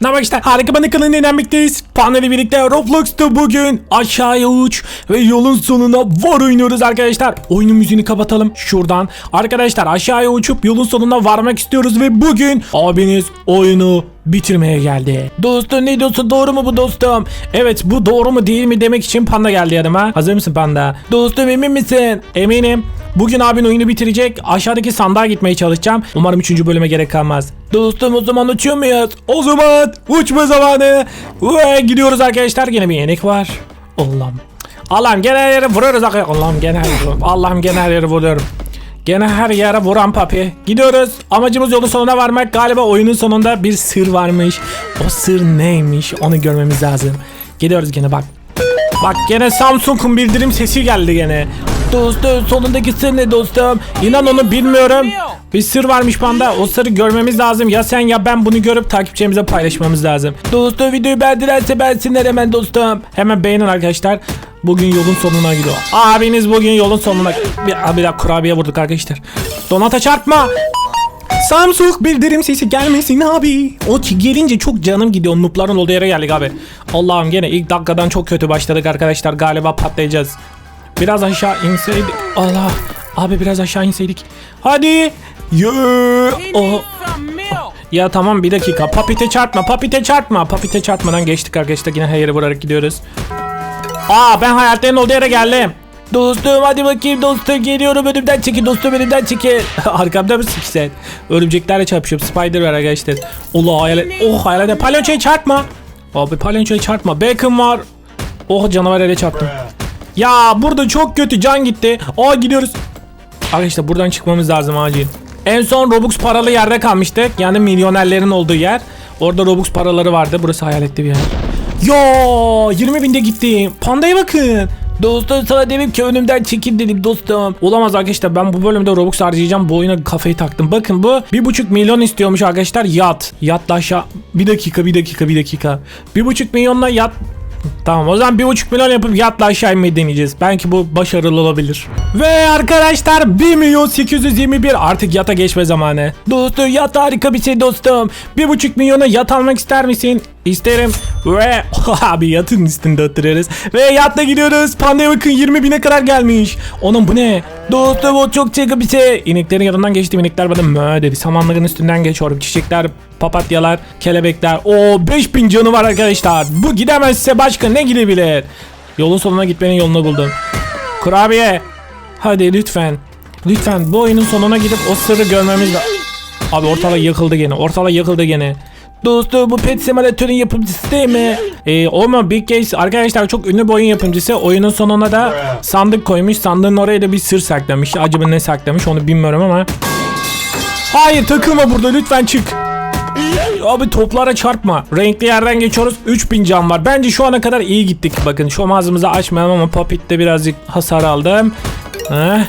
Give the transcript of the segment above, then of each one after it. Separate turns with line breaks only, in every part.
Ne haber işte harika bana kanalına inanmaktayiz. Panda ile birlikte Roblox'ta bugün aşağıya uç ve yolun sonuna var oynuyoruz arkadaşlar. Oyunun müziğini kapatalım şuradan. Arkadaşlar aşağıya uçup yolun sonuna varmak istiyoruz ve bugün abiniz oyunu bitirmeye geldi. Dostum ne diyorsun doğru mu bu dostum? Evet bu doğru mu değil mi demek için panda geldi yanıma. Hazır mısın panda? Dostum emin misin? Eminim. Bugün abin oyunu bitirecek. Aşağıdaki sandığa gitmeye çalışacağım. Umarım 3. bölüme gerek kalmaz. Dostum o zaman uçuyor muyuz? O zaman uçma zamanı. Ve gidiyoruz arkadaşlar. Yine bir yenik var. Allah'ım. Allah'ım gene her yere vuruyoruz. Allah'ım gene her yere Allah'ım gene her yere vuruyorum. Gene her yere vuran papi. Gidiyoruz. Amacımız yolun sonuna varmak. Galiba oyunun sonunda bir sır varmış. O sır neymiş onu görmemiz lazım. Gidiyoruz gene bak. Bak gene Samsung'un bildirim sesi geldi gene. Dostum sonundaki sır ne dostum? İnan onu bilmiyorum. Bir sır varmış panda. O sırrı görmemiz lazım. Ya sen ya ben bunu görüp takipçilerimize paylaşmamız lazım. Dostum videoyu beğendilerse beğensinler hemen dostum. Hemen beğenin arkadaşlar. Bugün yolun sonuna gidiyor. Abiniz bugün yolun sonuna... Bir, bir kurabiye vurduk arkadaşlar. Donata çarpma. Samsung bildirim sesi gelmesin abi. O gelince çok canım gidiyor. Nupların olduğu yere geldik abi. Allah'ım gene ilk dakikadan çok kötü başladık arkadaşlar. Galiba patlayacağız. Biraz aşağı inseydik. Allah. Abi biraz aşağı inseydik. Hadi. Yoo. Oh. Ya tamam bir dakika. Papite çarpma. Papite çarpma. Papite çarpmadan geçtik arkadaşlar. Yine her yere vurarak gidiyoruz. Aa ben hayatların olduğu yere geldim. Dostum hadi bakayım dostum geliyorum önümden çekil dostum önümden çekil. Arkamda mısın ki sen? Örümceklerle çarpışıyorum. Spider var arkadaşlar. Allah hayalet. Oh hayalet. Palyonçoya çarpma. Abi palyonçoya çarpma. Bacon var. Oh canavar ele çarptım. Ya burada çok kötü can gitti. Aa gidiyoruz. Arkadaşlar buradan çıkmamız lazım acil. En son Robux paralı yerde kalmıştık. Yani milyonerlerin olduğu yer. Orada Robux paraları vardı. Burası hayaletli bir yer. Yo 20 binde gitti. Pandaya bakın. Dostum sana dedim ki önümden çekil dedim dostum. Olamaz arkadaşlar ben bu bölümde Robux harcayacağım. Bu oyuna kafayı taktım. Bakın bu 1.5 milyon istiyormuş arkadaşlar yat. Yatla aşağı. Bir dakika bir dakika bir dakika. 1.5 milyonla yat Tamam o zaman 1.5 milyon yapıp yatla aşağı inmeyi deneyeceğiz. Belki bu başarılı olabilir. Ve arkadaşlar 1 milyon 821 artık yata geçme zamanı. Dostum yat harika bir şey dostum. 1.5 milyona yat almak ister misin? İsterim. Ve abi yatın üstünde oturuyoruz. Ve yatla gidiyoruz. Pandaya bakın 20 bine kadar gelmiş. Onun bu ne? Dostum o çok çakı bir şey. İneklerin yanından geçtim. İnekler bana mö dedi. Samanların üstünden geçiyorum. Çiçekler, papatyalar, kelebekler. O 5000 canı var arkadaşlar. Bu gidemezse başka ne gidebilir? Yolun sonuna gitmenin yolunu buldum. Kurabiye. Hadi lütfen. Lütfen bu oyunun sonuna gidip o sırrı görmemiz lazım. Abi ortalık yıkıldı gene. Ortalık yıkıldı gene. Dostum bu Pet Simulator'ın yapımcısı değil mi? Ee, o mu? Big Case arkadaşlar çok ünlü bir oyun yapımcısı. Oyunun sonuna da sandık koymuş. Sandığın oraya da bir sır saklamış. Acaba ne saklamış onu bilmiyorum ama. Hayır takılma burada lütfen çık. Abi toplara çarpma. Renkli yerden geçiyoruz. 3000 can var. Bence şu ana kadar iyi gittik. Bakın şu ağzımızı açmayalım ama Puppet'te birazcık hasar aldım. Heh.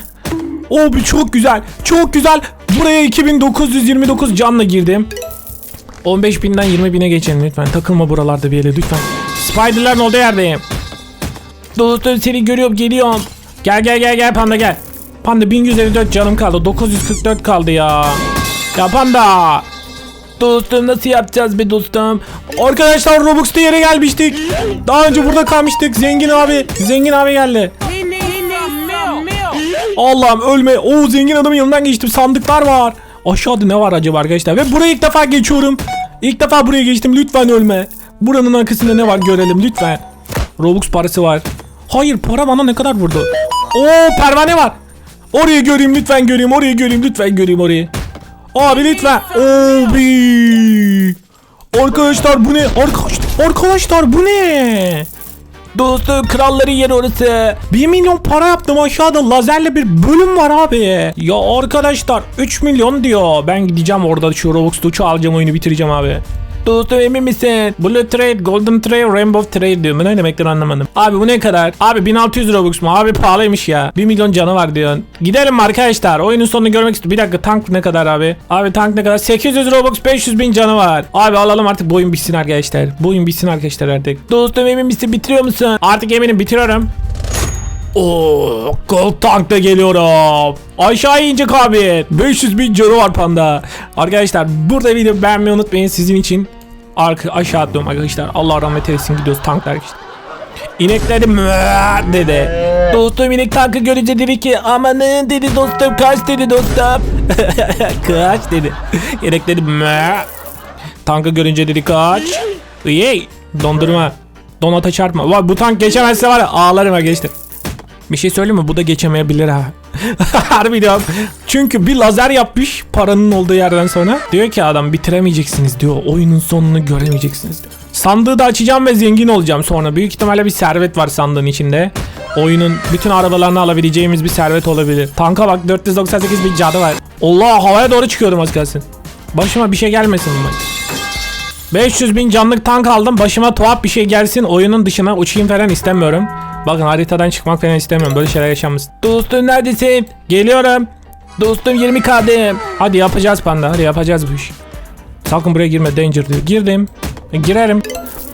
Abi çok güzel. Çok güzel. Buraya 2929 canla girdim. 15 binden 20 bine geçelim lütfen. Takılma buralarda bir yere lütfen. Spider'ların olduğu yerdeyim. Dostum seni görüyorum geliyorum. Gel gel gel gel panda gel. Panda 1154 canım kaldı. 944 kaldı ya. Ya panda. Dostum nasıl yapacağız be dostum? Arkadaşlar Robux'ta yere gelmiştik. Daha önce burada kalmıştık. Zengin abi. Zengin abi geldi. Allah'ım ölme. O zengin adamın yanından geçtim. Sandıklar var. Aşağıda ne var acaba arkadaşlar? Ve buraya ilk defa geçiyorum. İlk defa buraya geçtim. Lütfen ölme. Buranın arkasında ne var görelim lütfen. Robux parası var. Hayır para bana ne kadar vurdu? Oo pervane var. Orayı göreyim lütfen göreyim. Orayı göreyim lütfen göreyim orayı. Abi lütfen. Abi. Arkadaşlar bu ne? Arkadaşlar, arkadaşlar bu ne? Dostum kralların yeri orası. 1 milyon para yaptım aşağıda lazerle bir bölüm var abi. Ya arkadaşlar 3 milyon diyor. Ben gideceğim orada şu Robux Tuğçu alacağım oyunu bitireceğim abi. Dostum emin misin? Blue Trade, Golden Trade, Rainbow Trade diyor. Bu ne demektir anlamadım. Abi bu ne kadar? Abi 1600 Robux mu? Abi pahalıymış ya. 1 milyon canı var diyorsun. Gidelim arkadaşlar? Oyunun sonunu görmek istiyorum. Bir dakika tank ne kadar abi? Abi tank ne kadar? 800 Robux 500 bin canı var. Abi alalım artık bu oyun bitsin arkadaşlar. Bu oyun bitsin arkadaşlar artık. Dostum emin misin? Bitiriyor musun? Artık eminim bitiriyorum. Oo, Gold Tank'ta geliyorum. Aşağı inecek abi. 500 bin canı var panda. Arkadaşlar burada video beğenmeyi unutmayın sizin için. Arka aşağı atlıyorum arkadaşlar. Allah rahmet eylesin gidiyoruz tanklar işte. İnekleri "Mıa!" dedi. Dostum inek tankı görünce dedi ki amanın dedi dostum kaç dedi dostum. kaç dedi. İnekleri "Mıa!" Tankı görünce dedi kaç. Yey dondurma. Donata çarpma. Vay bu tank geçemezse var ya ağlarım geçti. Bir şey söyleyeyim mi? Bu da geçemeyebilir ha. Harbi. Çünkü bir lazer yapmış paranın olduğu yerden sonra. Diyor ki adam bitiremeyeceksiniz diyor. Oyunun sonunu göremeyeceksiniz diyor. Sandığı da açacağım ve zengin olacağım sonra. Büyük ihtimalle bir servet var sandığın içinde. Oyunun bütün arabalarını alabileceğimiz bir servet olabilir. Tanka bak 498 bir cadı var. Allah havaya doğru çıkıyordum az kalsın. Başıma bir şey gelmesin bu maç. 500 bin canlık tank aldım. Başıma tuhaf bir şey gelsin. Oyunun dışına uçayım falan istemiyorum. Bakın haritadan çıkmak falan istemiyorum. Böyle şeyler yaşanmasın. Dostum neredesin? Geliyorum. Dostum 20 kadım. Hadi yapacağız panda. Hadi yapacağız bu işi. Sakın buraya girme danger diyor. Girdim. E, girerim.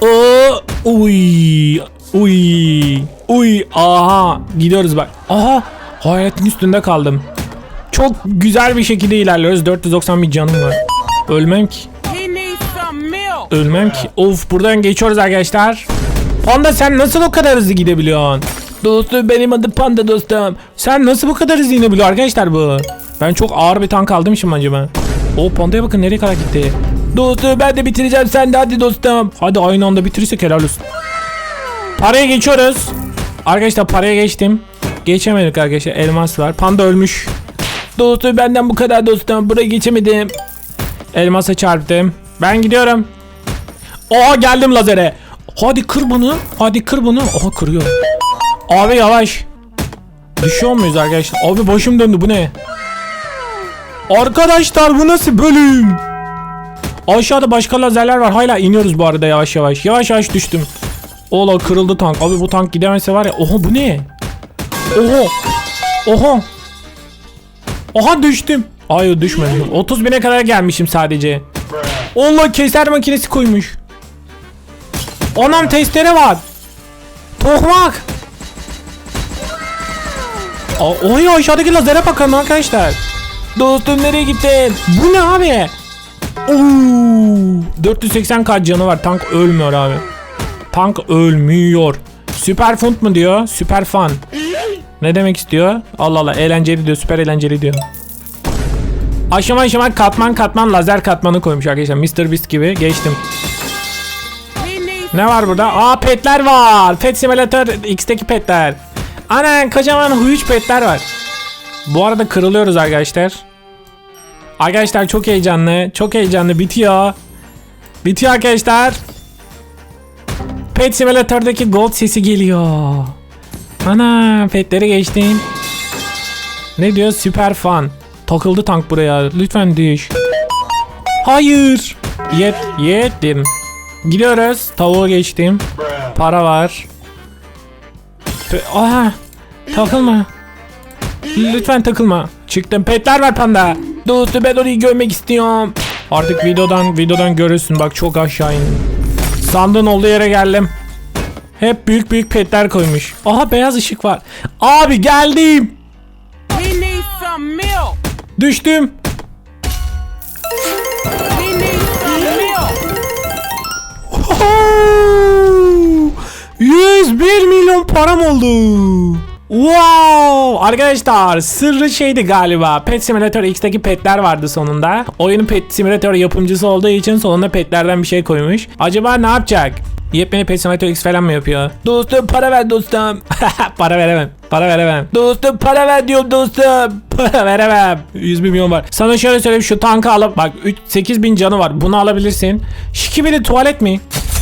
Oo, uy. Uy. Uy. Aha. Gidiyoruz bak. Aha. Hayaletin üstünde kaldım. Çok güzel bir şekilde ilerliyoruz. 490 bin canım var. Ölmem ki. Ölmem ki. Of buradan geçiyoruz arkadaşlar. Panda sen nasıl o kadar hızlı gidebiliyorsun? Dostum benim adım Panda dostum. Sen nasıl bu kadar hızlı inebiliyor arkadaşlar bu? Ben çok ağır bir tank aldım şimdi acaba. O pandaya bakın nereye kadar gitti. Dostum ben de bitireceğim sen de hadi dostum. Hadi aynı anda bitirirsek helal olsun. Paraya geçiyoruz. Arkadaşlar paraya geçtim. Geçemedik arkadaşlar elmas var. Panda ölmüş. Dostum benden bu kadar dostum. Buraya geçemedim. Elmasa çarptım. Ben gidiyorum. Oha geldim lazere. Hadi kır bunu. Hadi kır bunu. Oha kırıyor. Abi yavaş. Düşüyor muyuz arkadaşlar? Abi başım döndü bu ne? Arkadaşlar bu nasıl bölüm? Aşağıda başka lazerler var. Hala iniyoruz bu arada yavaş yavaş. Yavaş yavaş düştüm. Ola kırıldı tank. Abi bu tank gidemezse var ya. Oha bu ne? Oha. Oha. Oha düştüm. Hayır düşmedim. 30 bine kadar gelmişim sadece. Allah keser makinesi koymuş. Anam testere var. Tokmak. Oy aşağıdaki lazere bakın arkadaşlar. Dostum nereye gittin? Bu ne abi? Oo, 480 kaç canı var. Tank ölmüyor abi. Tank ölmüyor. Süper fun mu diyor? Süper fun. Ne demek istiyor? Allah Allah eğlenceli diyor. Süper eğlenceli diyor. Aşama aşama katman katman lazer katmanı koymuş arkadaşlar. Mr. Beast gibi geçtim. Ne var burada? Aa petler var. Pet Simulator X'teki petler. Anan kocaman huyuç petler var. Bu arada kırılıyoruz arkadaşlar. Arkadaşlar çok heyecanlı. Çok heyecanlı. Bitiyor. Bitiyor arkadaşlar. Pet Simulator'daki gold sesi geliyor. Ana petleri geçtim. Ne diyor? Süper fun. Takıldı tank buraya. Lütfen düş. Hayır. Yet, yettim. Gidiyoruz. Tavuğa geçtim. Para var. Aha. Takılma. Lütfen takılma. Çıktım. Petler var panda. Dostum ben orayı görmek istiyorum. Artık videodan videodan görürsün. Bak çok aşağı indim. Sandığın olduğu yere geldim. Hep büyük büyük petler koymuş. Aha beyaz ışık var. Abi geldim. Düştüm. 101 milyon param oldu. Wow! Arkadaşlar sırrı şeydi galiba. Pet Simulator X'teki petler vardı sonunda. Oyunun Pet Simulator yapımcısı olduğu için sonunda petlerden bir şey koymuş. Acaba ne yapacak? Yepyeni Pet Simulator X falan mı yapıyor? Dostum para ver dostum. para veremem. Para veremem. Dostum para ver diyorum dostum. Para veremem. 100 milyon var. Sana şöyle söyleyeyim şu tankı alıp bak 3, 8 bin canı var. Bunu alabilirsin. Şikibili tuvalet mi?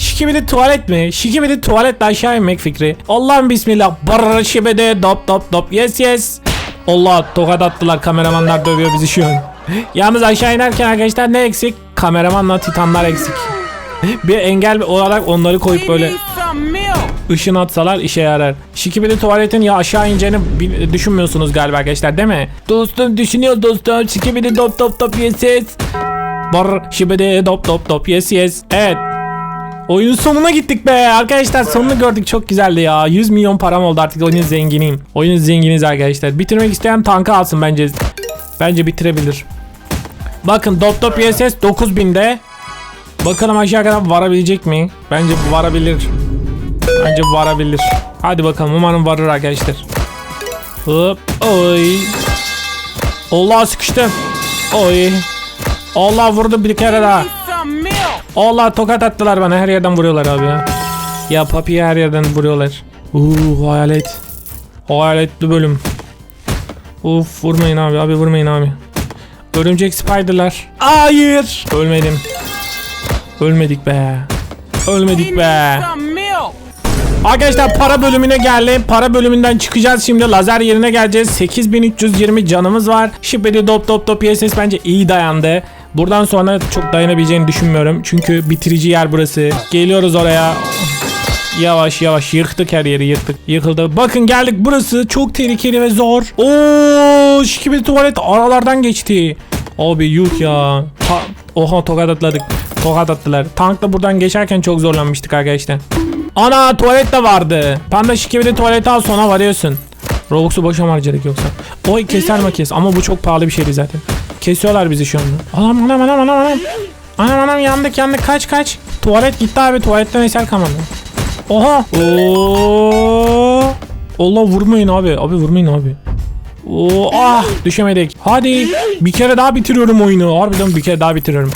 Şikibidi tuvalet mi? Şikibidi tuvaletle aşağı inmek fikri. Allah'ım bismillah. Barra şibede dop dop dop. Yes yes. Allah tokat attılar kameramanlar dövüyor bizi şu an. Yalnız aşağı inerken arkadaşlar ne eksik? Kameramanla titanlar eksik. Bir engel olarak onları koyup böyle ışın atsalar işe yarar. Şikibidi tuvaletin ya aşağı ineceğini düşünmüyorsunuz galiba arkadaşlar değil mi? Dostum düşünüyor dostum. Şikibidi dop dop dop yes yes. Bar şibidi dop dop dop yes yes. Evet. Oyunun sonuna gittik be arkadaşlar sonunu gördük çok güzeldi ya 100 milyon param oldu artık oyunun zenginiyim Oyunun zenginiz arkadaşlar bitirmek isteyen tankı alsın bence Bence bitirebilir Bakın Dop Dop YSS 9000'de Bakalım aşağı kadar varabilecek mi? Bence varabilir. Bence varabilir. Hadi bakalım umarım varır arkadaşlar. Hop. Oy. Allah sıkıştım. Oy. Allah vurdu bir kere daha. Allah tokat attılar bana her yerden vuruyorlar abi ya. Ya papiye her yerden vuruyorlar. Uuu hayalet. Hayaletli bölüm. Uf vurmayın abi abi vurmayın abi. Örümcek spiderlar. Hayır. Ölmedim. Ölmedik be. Ölmedik be. Arkadaşlar para bölümüne geldi. Para bölümünden çıkacağız şimdi. Lazer yerine geleceğiz. 8320 canımız var. Şipedi dop dop dop YSS bence iyi dayandı. Buradan sonra çok dayanabileceğini düşünmüyorum. Çünkü bitirici yer burası. Geliyoruz oraya. Yavaş yavaş yıktık her yeri yıktık. Yıkıldı. Bakın geldik burası çok tehlikeli ve zor. Oo, şikibidi tuvalet aralardan geçti. Abi yuh ya. Ta- Oha tokat atladık. Tokat attılar. Tankla buradan geçerken çok zorlanmıştık arkadaşlar. Ana tuvalet de vardı. Panda şikibidi tuvalete al sonra varıyorsun. Robux'u boşa harcadık yoksa? Oy keser mi kes? Ama bu çok pahalı bir şeydi zaten. Kesiyorlar bizi şu anda. Anam anam anam anam anam. Anam anam yandık yandık kaç kaç. Tuvalet gitti abi tuvaletten eser kalmadı. Oha. Oo. Allah vurmayın abi. Abi vurmayın abi. Oo, ah düşemedik. Hadi bir kere daha bitiriyorum oyunu. Harbiden bir kere daha bitiriyorum.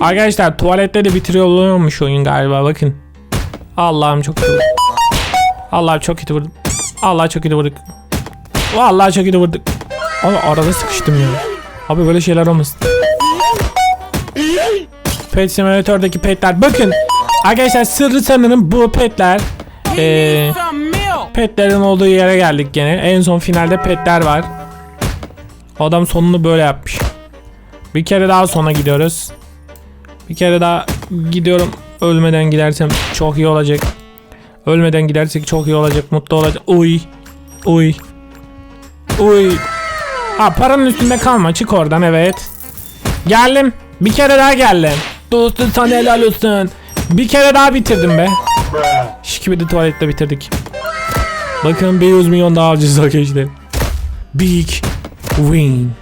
Arkadaşlar tuvalette de bitiriyormuş oyun galiba bakın. Allah'ım çok vurdum. Allah'ım çok kötü vurdum. Allah çok kötü vurduk. Vallahi çok kötü vurduk. Abi arada sıkıştım ya. Abi böyle şeyler olmasın. Pet Simulator'daki petler. Bakın arkadaşlar sırrı sanırım bu petler. Ee, petlerin olduğu yere geldik gene. En son finalde petler var. Adam sonunu böyle yapmış. Bir kere daha sona gidiyoruz. Bir kere daha gidiyorum. Ölmeden gidersem çok iyi olacak. Ölmeden gidersek çok iyi olacak. Mutlu olacak. Uy. Uy. Uy. Ha paranın üstünde kalma. Çık oradan evet. Geldim. Bir kere daha geldim. Dostum sana helal olsun. Bir kere daha bitirdim be. Şikibidi tuvalette bitirdik. Bakın bir 100 milyon daha alacağız arkadaşlar. Big win.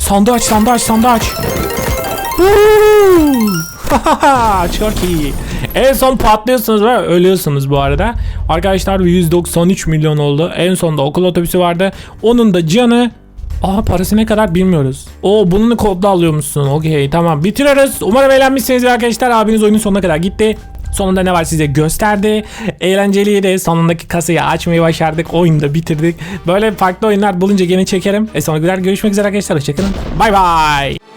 Sandığı aç, sandığı aç, sandığı aç. Woo! Çok iyi. En son patlıyorsunuz ve ölüyorsunuz bu arada. Arkadaşlar 193 milyon oldu. En sonda okul otobüsü vardı. Onun da canı Aa parası ne kadar bilmiyoruz. Oo bunun kodla alıyormuşsun. Okey tamam bitiriyoruz. Umarım eğlenmişsinizdir arkadaşlar. Abiniz oyunun sonuna kadar gitti. Sonunda ne var size gösterdi. Eğlenceliydi. Sonundaki kasayı açmayı başardık. Oyunu da bitirdik. Böyle farklı oyunlar bulunca gene çekerim. E sonra görüşmek üzere arkadaşlar. Hoşçakalın. Bay bay.